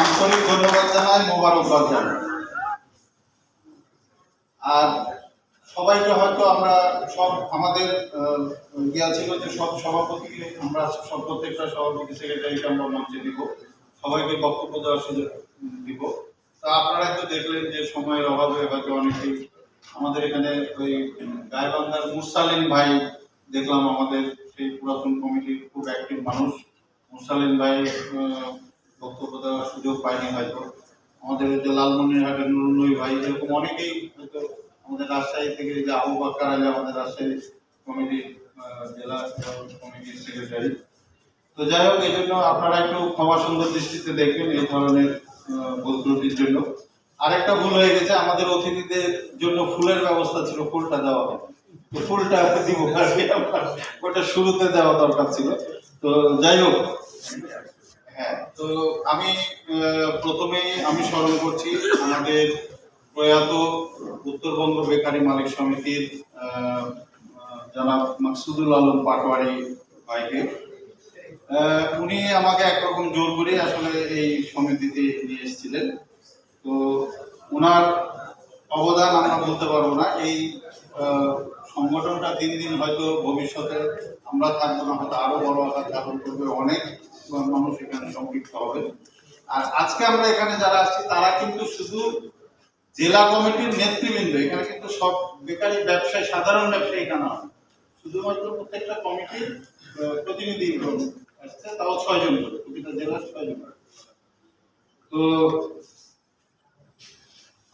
আন্তরিক সবাইকে বক্তব্য দেওয়ার সুযোগ দিব। তা তো দেখলেন যে সময়ের অভাবে হয়তো অনেকেই আমাদের এখানে ওই গায়বান্ধার মুরসালিন ভাই দেখলাম আমাদের, সেই পুরাতন কমিটির খুব অ্যাক্টিভ মানুষ। মুরসালিন ভাই বক্তব্য দেওয়ার সুযোগ পায়নি হয়তো। আমাদের যে লালমনিরহাটের নুরুন্নই ভাই এরকম অনেকেই হয়তো আমাদের রাজশাহী থেকে যে আবু বাক্কার আলী আমাদের রাজশাহী কমিটির জেলা কমিটির সেক্রেটারি তো যাই হোক এই জন্য আপনারা একটু ক্ষমা সুন্দর দৃষ্টিতে দেখবেন এই ধরনের আহ, ভুল ত্রুটির জন্য। আরেকটা ভুল হয়ে গেছে আমাদের অতিথিদের জন্য ফুলের ব্যবস্থা ছিল ফুলটা দেওয়া হবে। ফুলটা দিব ওটা শুরুতে দেওয়া দরকার ছিল। তো যাই হোক। হ্যাঁ তো আমি আহ, প্রথমেই আমি স্মরণ করছি আমাদের প্রয়াত উত্তরবঙ্গ বেকারি মালিক সমিতির জনাব মাকসুদুল আলম পাটোয়ারি ভাইকে। উনি আমাকে একরকম জোর করে আসলে এই সমিতিতে নিয়ে এসেছিলেন। তো ওনার অবদান আমরা বলতে পারব না এই সংগঠনটা দিন দিন হয়তো ভবিষ্যতে আমরা থাকব না, হয়তো আরও বড় আকার ধারণ করবে, অনেক মানুষ এখানে সম্পৃক্ত হবে আর আজকে আমরা এখানে যারা আসছি, তারা কিন্তু শুধু জেলা কমিটির নেতৃবৃন্দ, এখানে কিন্তু সব বেকারি ব্যবসায়ী, সাধারণ ব্যবসায়ী এখানে। শুধুমাত্র প্রত্যেকটা কমিটির প্রতিনিধি আসছে, তাও ছয়জন করে, প্রতিটা জেলার ছয়জন। তো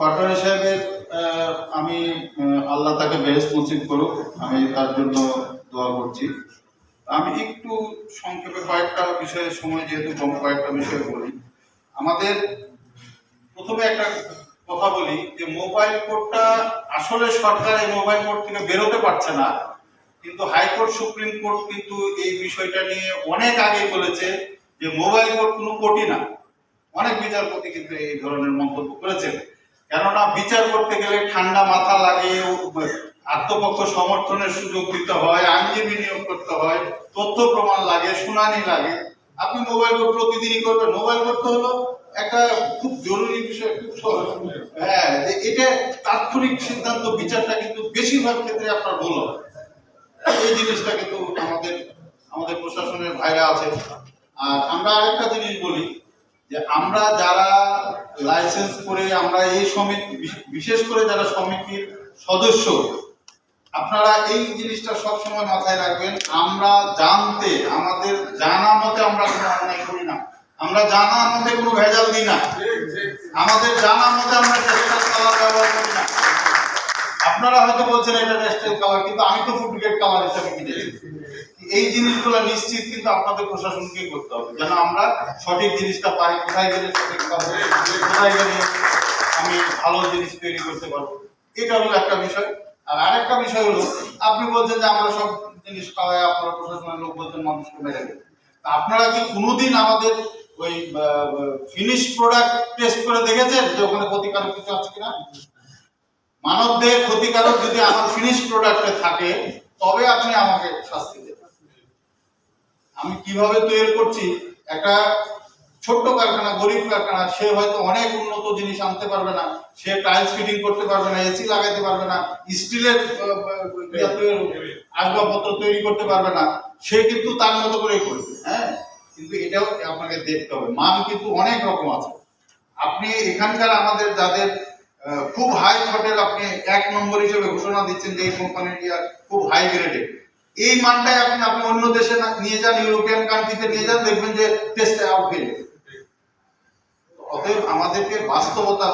পাটোয়ারি সাহেবের আমি আল্লাহ তাকে বেহেস্ত নসিব করুক, আমি তার জন্য দোয়া করছি। আমি একটু সংক্ষেপে কয়েকটা বিষয়ে সময় যেহেতু কম, কয়েকটা বিষয় বলি। আমাদের প্রথমে একটা কথা বলি যে, মোবাইল কোর্টটা আসলে সরকার এই মোবাইল কোর্ট থেকে বেরোতে পারছে না। কিন্তু হাইকোর্ট, সুপ্রিম কোর্ট কিন্তু এই বিষয়টা নিয়ে অনেক আগে বলেছে যে, মোবাইল কোর্ট কোনো কোর্টই না। অনেক বিচারপতি কিন্তু এই ধরনের মন্তব্য করেছেন। কেননা বিচার করতে গেলে ঠান্ডা মাথা লাগে, আত্মপক্ষ সমর্থনের সুযোগ দিতে হয় আইনজীবী নিয়োগ করতে হয়, তথ্য প্রমাণ লাগে, শুনানি লাগে। আপনি মোবাইল কোর্ট প্রতিদিনই করবেন। মোবাইল করতে হলো একটা খুব জরুরি বিষয়, খুব সহজ। হ্যাঁ এটা তাৎক্ষণিক সিদ্ধান্ত, বিচারটা কিন্তু বেশিরভাগ ক্ষেত্রে আপনার ভুল হয় এই জিনিসটা কিন্তু আমাদের আমাদের প্রশাসনের ভাইরা আছে আর আমরা আরেকটা জিনিস বলি যে আমরা যারা লাইসেন্স করে আমরা এই সমিতি, বিশেষ করে যারা সমিতির সদস্য, আপনারা এই জিনিসটা সবসময় মাথায় রাখবেন, আমরা জানতে, আমাদের জানা মতে আমরা কোনো অন্যায় করি না। আমরা জানা মতে কোনো ভেজাল দিই না। আমাদের জানা মতে আমরা ব্যবহার করি না। আপনারা হয়তো বলছেন এটা টেক্সটাইল কালার কিন্তু আমি তো কিনেছি এই জিনিসগুলো নিশ্চিত কিন্তু আপনাদের প্রশাসনকেই করতে হবে। যেন আমরা সঠিক জিনিসটা পাই, কোথায় গেলে সঠিক কোথায় গেলে আমি ভালো জিনিস তৈরি করতে পারব। এটা হলো একটা বিষয়। আর আরেকটা বিষয় হলো, আপনি বলছেন যে আমরা সব জিনিস খাওয়াই আপনারা প্রশাসনের লোক বলছেন মানুষকে মেরে তা আপনারা কি কোনোদিন আমাদের ওই ফিনিশ প্রোডাক্ট টেস্ট করে দেখেছেন যে ওখানে ক্ষতিকারক কিছু আছে কিনা? মানবদের ক্ষতিকারক যদি আমার ফিনিশ প্রোডাক্টে থাকে, তবে আপনি আমাকে শাস্তি দেবেন। আমি কীভাবে তৈরি করছি? একটা ছোট্ট কারখানা, গরিব কারখানা, সে হয়তো অনেক উন্নত জিনিস আনতে পারবে না। সে টাইলস ফিটিং করতে পারবে না এসি লাগাতে পারবে না, স্টিলের আসবাবপত্র তৈরি করতে পারবে না। সে কিন্তু তার মতো করেই করবে হ্যাঁ? কিন্তু এটাও আপনাকে দেখতে হবে, মান কিন্তু অনেক রকম আছে। আপনি এখানকার আমাদের যাদের খুব হাই থটের আপনি এক নম্বর হিসেবে ঘোষণা দিচ্ছেন যে এই কোম্পানিটি খুব হাই গ্রেডেড এই মানটাই আপনি আপনি অন্য দেশে নিয়ে যান, ইউরোপিয়ান কান্ট্রিতে নিয়ে যান, দেখবেন যে টেস্টে আউট হয়ে অতএব আমাদেরকে বাস্তবতা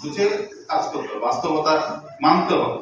বুঝে কাজ করতে হবে, বাস্তবতা মানতে হবে।